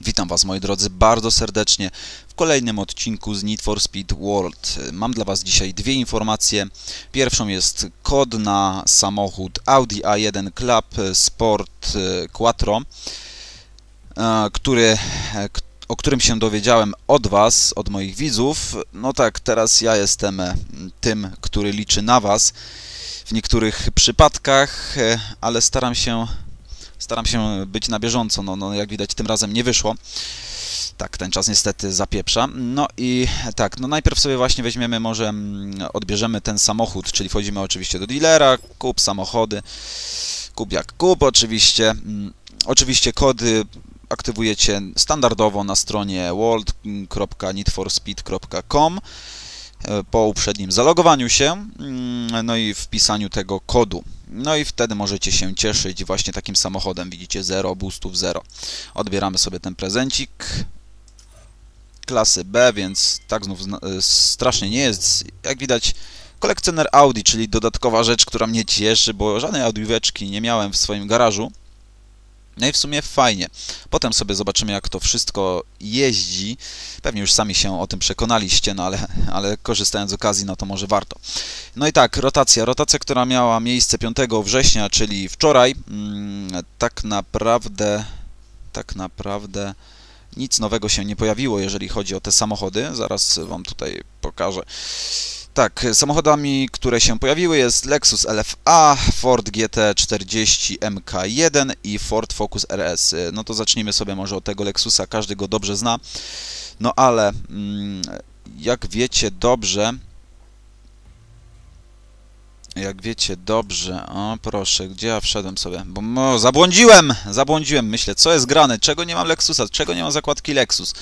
Witam Was moi drodzy bardzo serdecznie w kolejnym odcinku z Need for Speed World. Mam dla Was dzisiaj dwie informacje. Pierwszą jest kod na samochód Audi A1 Club Sport e, Quattro, e, który, e, o którym się dowiedziałem od Was, od moich widzów. No tak, teraz ja jestem tym, który liczy na Was w niektórych przypadkach, ale staram się staram się być na bieżąco. No, no jak widać, tym razem nie wyszło. Tak, ten czas niestety zapieprza. No i tak, no najpierw sobie właśnie weźmiemy, może mm, odbierzemy ten samochód, czyli wchodzimy oczywiście do dealera, kup samochody, kup jak kup oczywiście. Mm, Oczywiście kody aktywujecie standardowo na stronie world.needforspeed.com e, po uprzednim zalogowaniu się, mm, no i wpisaniu tego kodu. No i wtedy możecie się cieszyć właśnie takim samochodem. Widzicie 0, boostów 0. Odbieramy sobie ten prezencik klasy B, więc tak znów y, strasznie nie jest. Jak widać, kolekcjoner Audi, czyli dodatkowa rzecz, która mnie cieszy, bo żadnej Audióweczki nie miałem w swoim garażu. No i w sumie fajnie. Potem sobie zobaczymy, jak to wszystko jeździ. Pewnie już sami się o tym przekonaliście, no ale, ale korzystając z okazji, no to może warto. No i tak, rotacja. Rotacja, która miała miejsce 5 września, czyli wczoraj, mm, tak naprawdę, tak naprawdę nic nowego się nie pojawiło, jeżeli chodzi o te samochody. Zaraz Wam tutaj pokażę. Tak, samochodami, które się pojawiły jest Lexus LFA, Ford GT40 MK1 i Ford Focus RS. No to zacznijmy sobie może od tego Lexusa, każdy go dobrze zna. No ale mm, jak wiecie dobrze, jak wiecie dobrze, o proszę, gdzie ja wszedłem sobie? Bo no, zabłądziłem, zabłądziłem, myślę, co jest grane, czego nie mam Lexusa, czego nie mam zakładki Lexus.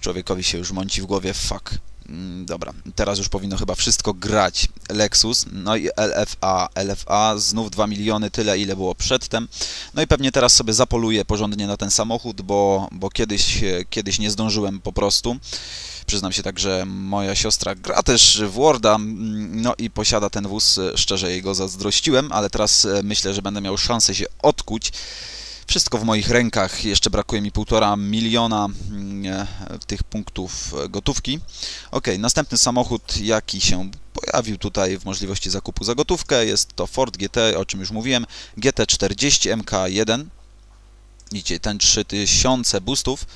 Człowiekowi się już mąci w głowie, fuck. Mm, Dobra, teraz już powinno chyba wszystko grać. Lexus, no i LFA. LFA znów 2 miliony, tyle ile było przedtem. No i pewnie teraz sobie zapoluję porządnie na ten samochód, bo, bo kiedyś, kiedyś nie zdążyłem po prostu. Przyznam się tak, że moja siostra gra też w Worda, mm, no i posiada ten wóz. Szczerze jej go zazdrościłem, ale teraz e, myślę, że będę miał szansę się odkuć. Wszystko w moich rękach. Jeszcze brakuje mi półtora miliona mm, e, tych punktów e, gotówki. Ok, następny samochód, jaki się pojawił tutaj w możliwości zakupu za gotówkę, jest to Ford GT, o czym już mówiłem, GT40 MK1. Widzicie, ten 3000 boostów,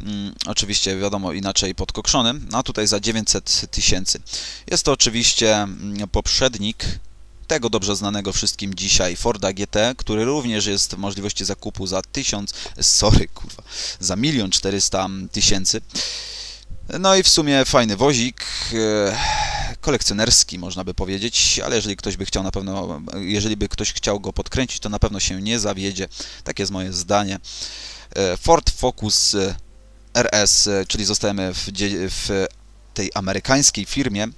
mm, oczywiście wiadomo inaczej podkokszony, a tutaj za 900 tysięcy. Jest to oczywiście mm, poprzednik tego dobrze znanego wszystkim dzisiaj Forda GT, który również jest w możliwości zakupu za 1000, sorry kurwa, za 1 400 tysięcy. No i w sumie fajny wozik, e, kolekcjonerski można by powiedzieć, ale jeżeli ktoś by chciał na pewno, jeżeli by ktoś chciał go podkręcić, to na pewno się nie zawiedzie. Takie jest moje zdanie. E, Ford Focus e, RS, czyli zostajemy w, w tej amerykańskiej firmie.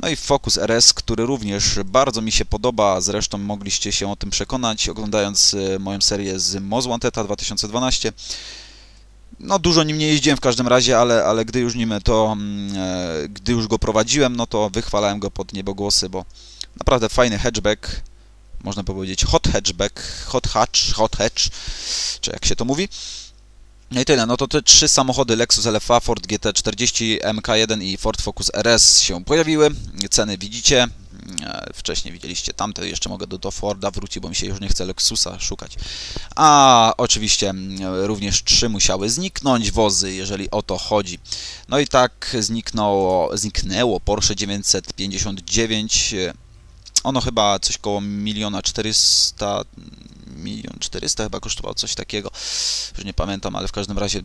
No i Focus RS, który również bardzo mi się podoba, zresztą mogliście się o tym przekonać, oglądając e, moją serię z Most Wanted'a 2012. No dużo nim nie jeździłem w każdym razie, ale, ale gdy już nim to, mm, e, gdy już go prowadziłem, no to wychwalałem go pod niebogłosy, bo naprawdę fajny hatchback, można powiedzieć hot hatchback, hot hatch, hot hatch, czy jak się to mówi. No i tyle, no to te trzy samochody Lexus LFA, Ford GT40 MK1 i Ford Focus RS się pojawiły. Ceny widzicie. E, Wcześniej widzieliście tamte, jeszcze mogę do, do Forda wrócić, bo mi się już nie chce Lexusa szukać. A oczywiście mm, również trzy musiały zniknąć wozy, jeżeli o to chodzi. No i tak zniknęło, zniknęło Porsche 959. e, Ono chyba coś koło miliona 400, milion 400 chyba kosztowało coś takiego. Już nie pamiętam, ale w każdym razie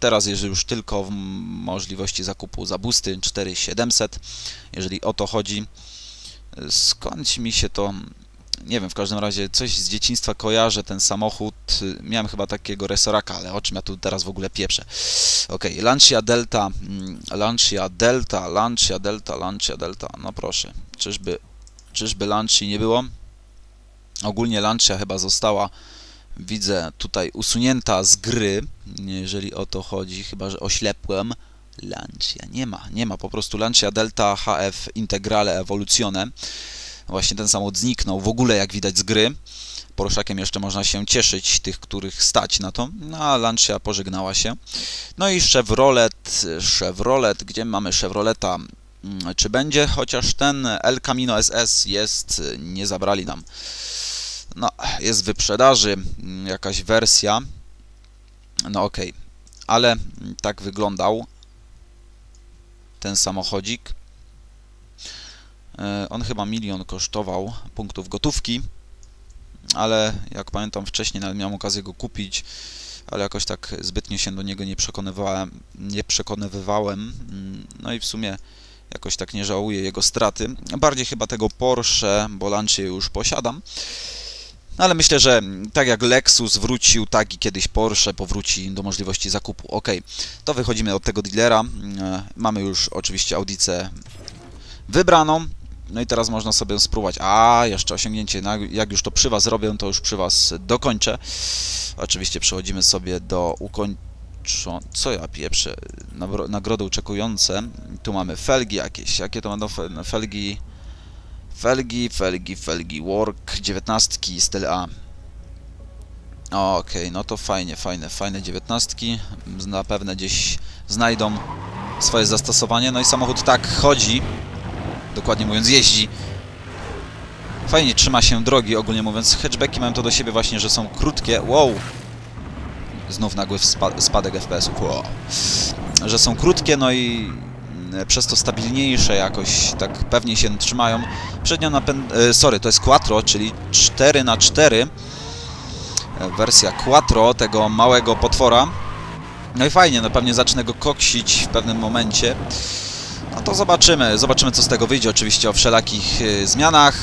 teraz jest już tylko w możliwości zakupu za busty 4700, jeżeli o to chodzi. Skąd mi się to nie wiem, w każdym razie coś z dzieciństwa kojarzę, ten samochód, miałem chyba takiego resoraka, ale o czym ja tu teraz w ogóle pieprzę. Okej, Lancia Delta, mm, Lancia Delta, Lancia Delta, Lancia Delta, no proszę, czyżby, czyżby Lanci nie było? Ogólnie Lancia chyba została, widzę tutaj usunięta z gry, jeżeli o to chodzi, chyba że oślepłem. Lancia, nie ma, nie ma, po prostu Lancia Delta HF Integrale Evoluzione. Właśnie ten samochód zniknął w ogóle, jak widać z gry. Poroszakiem jeszcze można się cieszyć, tych, których stać na to, no a Lancia pożegnała się. No i Chevrolet, Chevrolet, gdzie mamy Chevroleta? Mm, Czy będzie chociaż ten El Camino SS jest, nie zabrali nam. No, jest w wyprzedaży mm, jakaś wersja. No okej, ale mm, tak wyglądał ten samochodzik. E, On chyba milion kosztował punktów gotówki, ale jak pamiętam wcześniej nawet miałem okazję go kupić, ale jakoś tak zbytnio się do niego nie przekonywałem, nie przekonywywałem. Mm, No i w sumie jakoś tak nie żałuję jego straty. Bardziej chyba tego Porsche, bo Lancia już posiadam. No ale myślę, że tak jak Lexus wrócił, tak i kiedyś Porsche powróci do możliwości zakupu. Ok, to wychodzimy od tego dealera. E, Mamy już oczywiście audicę wybraną. No i teraz można sobie spróbować. A, jeszcze osiągnięcie. No, Jak już to przy Was robię, to już przy Was dokończę. Oczywiście przechodzimy sobie do ukończenia. Co ja pieprzę? Nagro- Nagrody oczekujące. Tu mamy felgi jakieś. Jakie to będą fe- felgi? Felgi, felgi, felgi. Work 19 styl A. Okej, no to fajnie, fajne, fajne 19. Na pewno gdzieś znajdą swoje zastosowanie. No i samochód tak chodzi. Dokładnie mówiąc, jeździ. Fajnie trzyma się drogi, ogólnie mówiąc. Hatchbacki mają to do siebie właśnie, że są krótkie. Wow! Znów nagły spa- spadek FPS-ów. Wow. Że są krótkie, no i przez to stabilniejsze jakoś, tak pewnie się trzymają. Przednia napęd... e, Sorry, to jest Quattro, czyli 4 na 4 E, Wersja Quattro tego małego potwora. No i fajnie, no pewnie zacznę go koksić w pewnym momencie. No to zobaczymy, zobaczymy co z tego wyjdzie. Oczywiście o wszelakich zmianach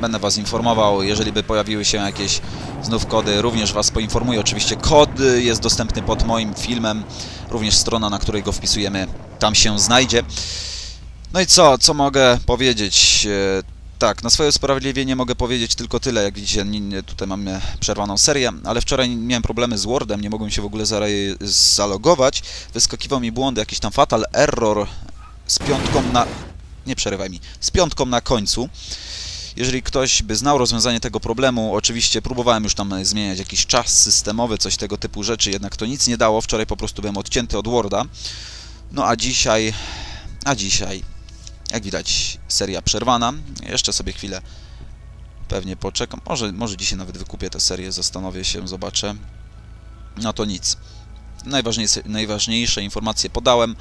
będę Was informował. Jeżeli by pojawiły się jakieś znów kody, również Was poinformuję. Oczywiście kod jest dostępny pod moim filmem. Również strona, na której go wpisujemy, tam się znajdzie. No i co, co mogę powiedzieć? E, Tak, na swoje usprawiedliwienie mogę powiedzieć tylko tyle. Jak widzicie, tutaj mamy przerwaną serię, ale wczoraj miałem problemy z Wordem, nie mogłem się w ogóle zalogować. Wyskakiwał mi błąd, jakiś tam fatal error z piątką na... Nie przerywaj mi. Z piątką na końcu. Jeżeli ktoś by znał rozwiązanie tego problemu, oczywiście próbowałem już tam zmieniać jakiś czas systemowy, coś tego typu rzeczy, jednak to nic nie dało. Wczoraj po prostu byłem odcięty od Worda. No a dzisiaj... A dzisiaj... Jak widać, seria przerwana. Jeszcze sobie chwilę pewnie poczekam. Może, może dzisiaj nawet wykupię tę serię, zastanowię się, zobaczę. No to nic. Najważniejsze, najważniejsze informacje podałem.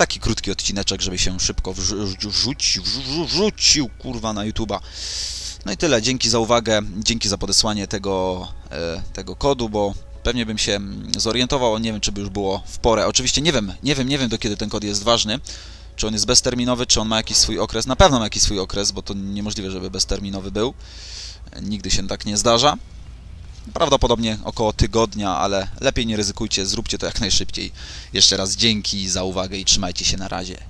Taki krótki odcineczek, żeby się szybko wrzu- wrzu- wrzucił, wrzu- wrzucił, kurwa, na YouTube'a. No i tyle. Dzięki za uwagę, dzięki za podesłanie tego, e, tego kodu, bo pewnie bym się mm, zorientował, nie wiem, czy by już było w porę. Oczywiście nie wiem, nie wiem, nie wiem, do kiedy ten kod jest ważny. Czy on jest bezterminowy, czy on ma jakiś swój okres? Na pewno ma jakiś swój okres, bo to niemożliwe, żeby bezterminowy był. Nigdy się tak nie zdarza. Prawdopodobnie około tygodnia, ale lepiej nie ryzykujcie, zróbcie to jak najszybciej. Jeszcze raz dzięki za uwagę i trzymajcie się na razie.